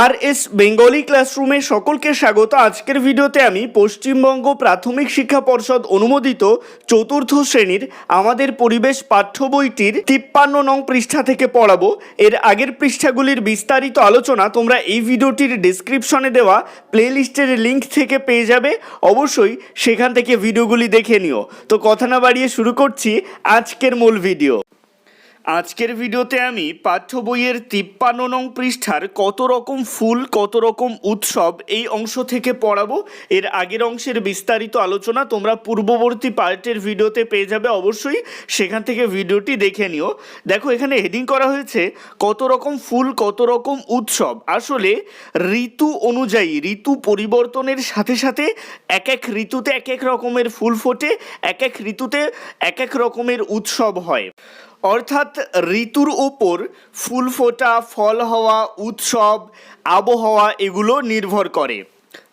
আর S Bengali ক্লাসরুমে সকলকে স্বাগত। আজকের ভিডিওতে আমি পশ্চিমবঙ্গ প্রাথমিক শিক্ষা পর্ষদ অনুমোদিত চতুর্থ শ্রেণির আমাদের পরিবেশ পাঠ্য বইটির তিপ্পান্ন নং পৃষ্ঠা থেকে পড়াবো। এর আগের পৃষ্ঠাগুলির বিস্তারিত আলোচনা তোমরা এই ভিডিওটির ডিসক্রিপশনে দেওয়া প্লেলিস্টের লিঙ্ক থেকে পেয়ে যাবে। অবশ্যই সেখান থেকে ভিডিওগুলি দেখে নিও। তো কথা না বাড়িয়ে শুরু করছি আজকের মূল ভিডিও। আজকের ভিডিওতে আমি পাঠ্য বইয়ের তিপ্পান্ন নং পৃষ্ঠার কত রকম ফুল, কত রকম উৎসব এই অংশ থেকে পড়াবো। এর আগের অংশের বিস্তারিত আলোচনা তোমরা পূর্ববর্তী পার্টের ভিডিওতে পেয়ে যাবে অবশ্যই। সেখান থেকে ভিডিওটি দেখে নিও। দেখো, এখানে হেডিং করা হয়েছে, কত রকম ফুল, কত রকম উৎসব। আসলে ঋতু অনুযায়ী, ঋতু পরিবর্তনের সাথে সাথে এক এক ঋতুতে এক এক রকমের ফুল ফোটে, এক এক ঋতুতে এক এক রকমের উৎসব হয়। অর্থাৎ ঋতুর ওপর ফুল ফোটা, ফল হওয়া, উৎসব, আবহাওয়া এগুলো নির্ভর করে।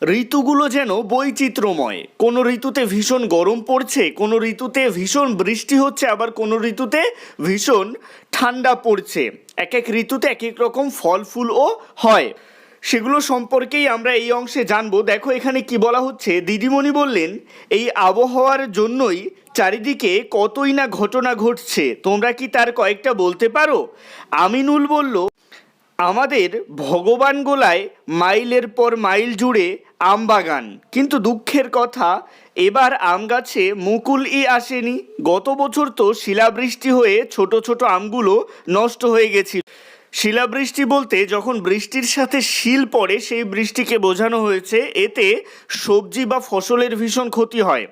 ঋতুগুলো যেন বৈচিত্র্যময়। কোনো ঋতুতে ভীষণ গরম পড়ছে, কোনো ঋতুতে ভীষণ বৃষ্টি হচ্ছে, আবার কোনো ঋতুতে ভীষণ ঠান্ডা পড়ছে। এক এক ঋতুতে এক এক রকম ফল, ফুলও হয়। সেগুলো সম্পর্কেই আমরা এই অংশে জানব। দেখো এখানে কি বলা হচ্ছে? দিদিমণি বললেন, এই আবহাওয়ার জন্যই চারিদিকে কতই না ঘটনা ঘটছে। তোমরা কি তার কয়েকটা বলতে পারো? আমিনুল বলল, আমাদের ভগবান গোলায় মাইলের পর মাইল জুড়ে আম বাগান। কিন্তু দুঃখের কথা, এবার আম গাছে মুকুলই আসেনি। গত বছর তো শিলাবৃষ্টি হয়ে ছোট ছোট আমগুলো নষ্ট হয়ে গেছিল। শিলাবৃষ্টি বলতে যখন বৃষ্টির সাথে শিল পড়ে, সেই বৃষ্টিকে বোঝানো হয়েছে, এতে সবজি বা ফসলের ভীষণ ক্ষতি হয়।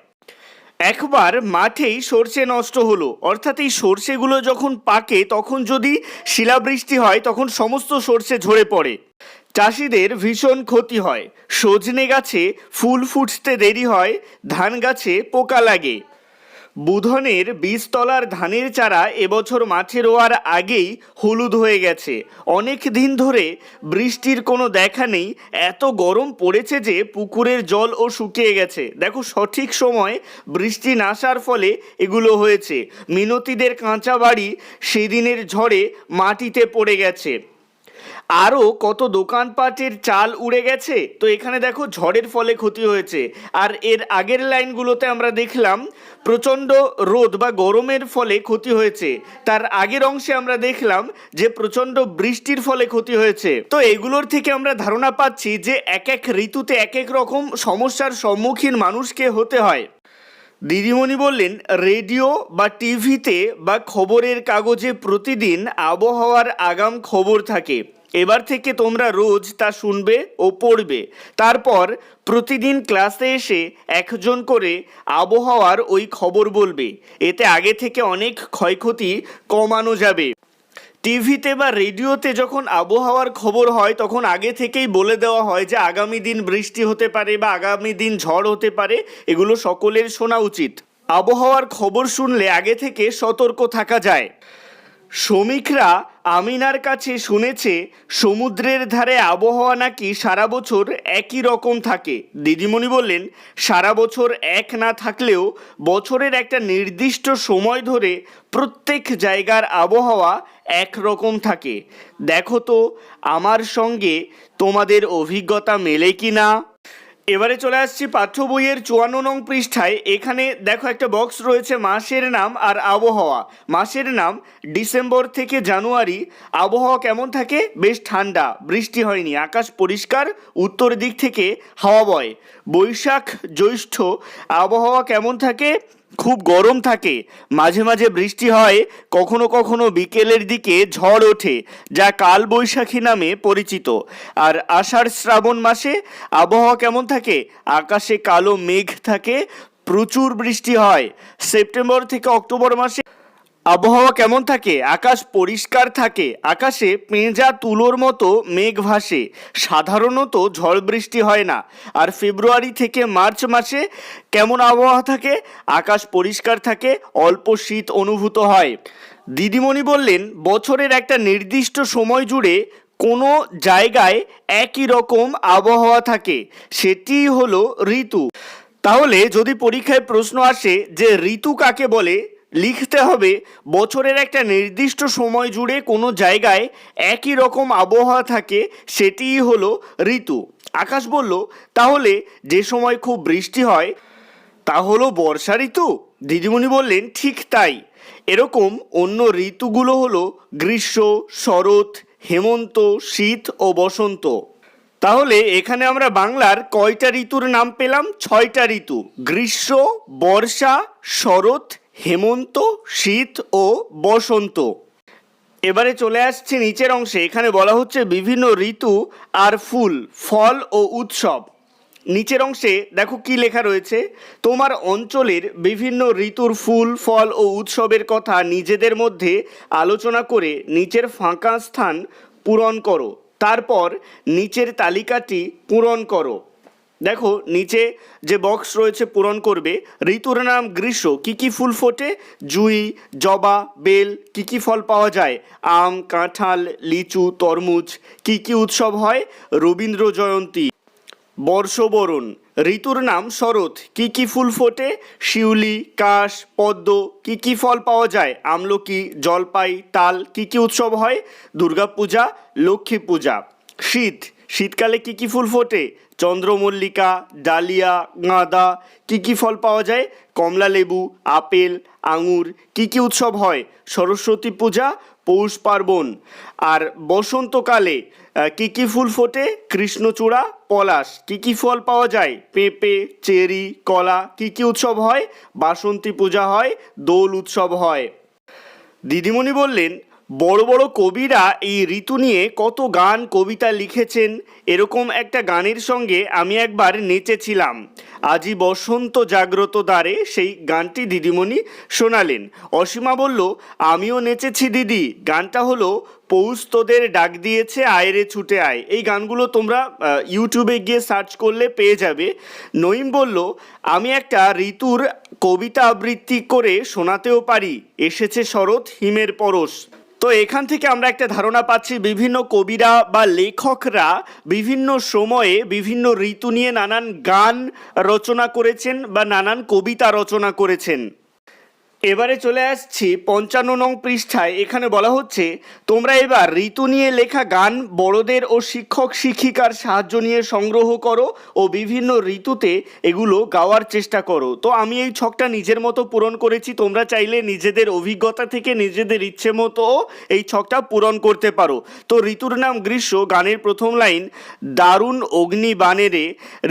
একবার মাঠেই সর্ষে নষ্ট হলো, অর্থাৎ এই সর্ষেগুলো যখন পাকে, তখন যদি শিলাবৃষ্টি হয়, তখন সমস্ত সর্ষে ঝরে পড়ে। চাষিদের ভীষণ ক্ষতি হয়। সজনে গাছে ফুল ফুটতে দেরি হয়, ধান গাছে পোকা লাগে। বুধনের বীজতলার ধানের চারা এবছর মাঠে রোয়ার আগেই হলুদ হয়ে গেছে। অনেক দিন ধরে বৃষ্টির কোনো দেখা নেই। এত গরম পড়েছে যে পুকুরের জলও শুকিয়ে গেছে। দেখো সঠিক সময় বৃষ্টি না আসার ফলে এগুলো হয়েছে। মিনতিদের কাঁচা বাড়ি সেদিনের ঝড়ে মাটিতে পড়ে গেছে। আরও কত দোকানপাটের চাল উড়ে গেছে? তো এখানে দেখো, ঝড়ের ফলে ক্ষতি হয়েছে। আর এর আগের লাইনগুলোতে আমরা দেখলাম, প্রচণ্ড রোদ বা গরমের ফলে ক্ষতি হয়েছে। তার আগের অংশে আমরা দেখলাম যে, প্রচণ্ড বৃষ্টির ফলে ক্ষতি হয়েছে। তো এগুলোর থেকে আমরা ধারণা পাচ্ছি যে, এক এক ঋতুতে এক এক রকম সমস্যার সম্মুখীন মানুষকে হতে হয়। দিদিমণি বললেন, রেডিও বা টিভিতে বা খবরের কাগজে প্রতিদিন আবহাওয়ার আগাম খবর থাকে। এবার থেকে তোমরা রোজ তা শুনবে ও পড়বে। তারপর প্রতিদিন ক্লাসে এসে একজন করে আবহাওয়ার ওই খবর বলবে। এতে আগে থেকে অনেক ক্ষয়ক্ষতি কমানো যাবে। টিভিতে বা রেডিওতে যখন আবহাওয়ার খবর হয়, তখন আগে থেকেই বলে দেওয়া হয় যে, আগামী দিন বৃষ্টি হতে পারে বা আগামী দিন ঝড় হতে পারে, এগুলো সকলের শোনা উচিত। আবহাওয়ার খবর শুনলে আগে থেকে সতর্ক থাকা যায়। শ্রমিকরা আমিনার কাছে শুনেছে, সমুদ্রের ধারে আবহাওয়া নাকি সারা বছর একই রকম থাকে। দিদিমণি বললেন, সারা বছর এক না থাকলেও বছরের একটা নির্দিষ্ট সময় ধরে প্রত্যেক জায়গার আবহাওয়া এক রকম থাকে। দেখো তো, আমার সঙ্গে তোমাদের অভিজ্ঞতা মেলে কি না এবারে চলে আসছি পাঠ্য বইয়ের চুয়ান্ন নং পৃষ্ঠায়। এখানে দেখো একটা বক্স রয়েছে, মাসের নাম আর আবহাওয়া। মাসের নাম, ডিসেম্বর থেকে জানুয়ারি। আবহাওয়া কেমন থাকে? বেশ ঠান্ডা, বৃষ্টি হয়নি, আকাশ পরিষ্কার, উত্তর দিক থেকে হাওয়া বয়। বৈশাখ জ্যৈষ্ঠ, আবহাওয়া কেমন থাকে? খুব গরম থাকে। মাঝে মাঝে বৃষ্টি হয়, কখনো কখনো বিকেলের দিকে ঝড় ওঠে, যা কাল বৈশাখী নামে পরিচিত। আর আষাঢ় শ্রাবণ মাসে আবহাওয়া কেমন থাকে? আকাশে কালো মেঘ থাকে, প্রচুর বৃষ্টি হয়। সেপ্টেম্বর থেকে অক্টোবর মাসে আবহাওয়া কেমন থাকে? আকাশ পরিষ্কার থাকে। আকাশে পেঁজা তুলোর মতো মেঘ ভাসে। সাধারণত ঝড় বৃষ্টি হয় না। আর ফেব্রুয়ারি থেকে মার্চ মাসে কেমন আবহাওয়া থাকে? আকাশ পরিষ্কার থাকে, অল্প শীত অনুভূত হয়। দিদিমণি বললেন, বছরের একটা নির্দিষ্ট সময় জুড়ে কোনো জায়গায় একই রকম আবহাওয়া থাকে। সেটি হলো ঋতু। তাহলে যদি পরীক্ষায় প্রশ্ন আসে যে ঋতু কাকে বলে লিখতে হবে, বছরের একটা নির্দিষ্ট সময় জুড়ে কোনো জায়গায় একই রকম আবহাওয়া থাকে, সেটিই হলো ঋতু। আকাশ বলল, তাহলে যে সময় খুব বৃষ্টি হয়, তা হলো বর্ষা ঋতু? দিদিমণি বললেন, ঠিক তাই। এরকম অন্য ঋতুগুলো হলো গ্রীষ্ম, শরৎ, হেমন্ত, শীত ও বসন্ত। তাহলে এখানে আমরা বাংলার কয়টা ঋতুর নাম পেলাম? ছয়টা ঋতু। গ্রীষ্ম, বর্ষা, শরৎ হেমন্ত, শীত ও বসন্ত। এবারে চলে আসছে নিচের অংশে। এখানে বলা হচ্ছে বিভিন্ন ঋতু আর ফুল, ফল ও উৎসব। নিচের অংশে দেখো কি লেখা রয়েছে? তোমার অঞ্চলের বিভিন্ন ঋতুর ফুল, ফল ও উৎসবের কথা নিজেদের মধ্যে আলোচনা করে নিচের ফাঁকা স্থান পূরণ করো। তারপর নিচের তালিকাটি পূরণ করো। দেখো, নিচে যে বক্স রয়েছে পূরণ করবে, ঋতুর নাম গ্রীষ্ম। কি কি ফুল ফোটে? জুই, জবা, বেল, কি কি ফল পাওয়া যায়? আম, কাঁঠাল, লিচু, তরমুজ, কি কি উৎসব হয়? রবীন্দ্র জয়ন্তী। বর্ষবরণ। ঋতুর নাম শরৎ। কি কি ফুল ফোটে? শিউলি, কাশ, পদ্ম, কি কি ফল পাওয়া যায়? আমলকি, জলপাই, তাল, কি কি উৎসব হয়? দুর্গাপূজা লক্ষ্মী পূজা শীত। শীতকালে কি কি ফুল ফোটে? চন্দ্রমল্লিকা, ডালিয়া, গাঁদা, কি কি ফল পাওয়া যায়? কমলা লেবু, আপেল, আঙুর, কি কি উৎসব হয়? সরস্বতী পূজা, পৌষ পার্বণ। আর বসন্তকালে কি কি ফুল ফোটে? কৃষ্ণচূড়া, পলাশ, কি কি ফল পাওয়া যায়? পেঁপে, চেরি, কলা, কি কি উৎসব হয়? বাসন্তী পূজা হয়, দোল উৎসব হয়। দিদিমণি বললেন বড় বড় কবিরা এই ঋতু নিয়ে কত গান, কবিতা লিখেছেন। এরকম একটা গানের সঙ্গে আমি একবার নেচেছিলাম। আজই বসন্ত জাগ্রত দ্বারে সেই গানটি দিদিমণি শোনালেন। অসীমা বলল, আমিও নেচেছি দিদি। গানটা হলো, পৌষ তোদের ডাক দিয়েছে আয়রে ছুটে আয়। এই গানগুলো তোমরা ইউটিউবে গিয়ে সার্চ করলে পেয়ে যাবে। নঈম বলল, আমি একটা ঋতুর কবিতা আবৃত্তি করে শোনাতেও পারি। এসেছে শরৎ, হিমের পরশ। তো এখান থেকে আমরা একটা ধারণা পাচ্ছি, বিভিন্ন কবিরা বা লেখকরা বিভিন্ন সময়ে বিভিন্ন ঋতু নিয়ে নানান গান রচনা করেছেন বা নানান কবিতা রচনা করেছেন। এবারে চলে আসছি পঞ্চান্ন নং পৃষ্ঠায়। এখানে বলা হচ্ছে, তোমরা এবার ঋতু নিয়ে লেখা গান বড়দের ও শিক্ষক শিক্ষিকার সাহায্য নিয়ে সংগ্রহ করো ও বিভিন্ন ঋতুতে এগুলো গাওয়ার চেষ্টা করো। তো আমি এই ছকটা নিজের মতো পূরণ করেছি, তোমরা চাইলে নিজেদের অভিজ্ঞতা থেকে নিজেদের ইচ্ছে মতো এই ছকটা পূরণ করতে পারো। তো ঋতুর নাম গ্রীষ্ম, গানের প্রথম লাইন দারুণ অগ্নি বানেরে।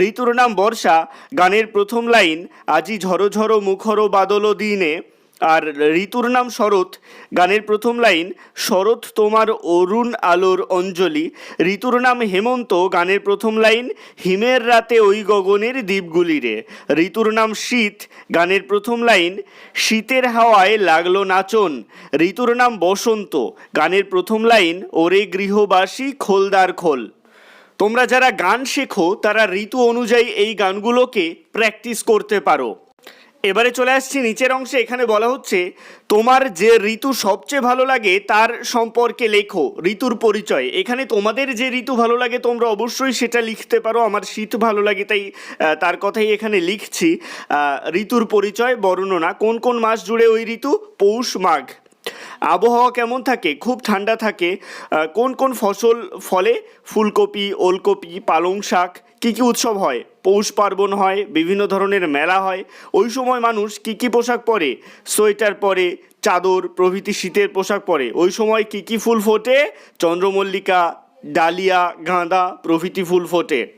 ঋতুর নাম বর্ষা, গানের প্রথম লাইন আজি ঝরো ঝরো মুখর বাদল দিনে। আর ঋতুর নাম শরৎ। গানের প্রথম লাইন, শরৎ তোমার অরুণ আলোর অঞ্জলি। ঋতুর নাম হেমন্ত, গানের প্রথম লাইন, হিমের রাতে ওই গগনের দ্বীপগুলিরে ঋতুর নাম শীত, গানের প্রথম লাইন, শীতের হাওয়ায় লাগল নাচন। ঋতুর নাম বসন্ত, গানের প্রথম লাইন, ওরে গৃহবাসী, খোলদার খোল। তোমরা যারা গান শেখো, তারা ঋতু অনুযায়ী এই গানগুলোকে প্র্যাকটিস করতে পারো। এবারে চলে আসছি নিচের অংশে, এখানে বলা হচ্ছে, তোমার যে ঋতু সবচেয়ে ভালো লাগে তার সম্পর্কে লেখো, ঋতুর পরিচয়। এখানে তোমাদের যে ঋতু ভালো লাগে তোমরা অবশ্যই সেটা লিখতে পারো, আমার শীত ভালো লাগে তাই তার কথাই এখানে লিখছি। ঋতুর পরিচয়, বর্ণনা, কোন কোন মাস জুড়ে ওই ঋতু? পৌষ, মাঘ। আবহাওয়া কেমন থাকে? খুব ঠান্ডা থাকে। কোন কোন ফসল ফলে? ফুলকপি, ওলকপি, পালং শাক কী কী উৎসব হয়? পৌষ পার্বণ হয়, বিভিন্ন ধরনের মেলা হয়। ওই সময় মানুষ কী কী পোশাক পরে? সোয়েটার পরে, চাদর, প্রভৃতি শীতের পোশাক পরে। ওই সময় কী কী ফুল ফোটে? চন্দ্রমল্লিকা, ডালিয়া, গাঁদা প্রভৃতি ফুল ফোটে।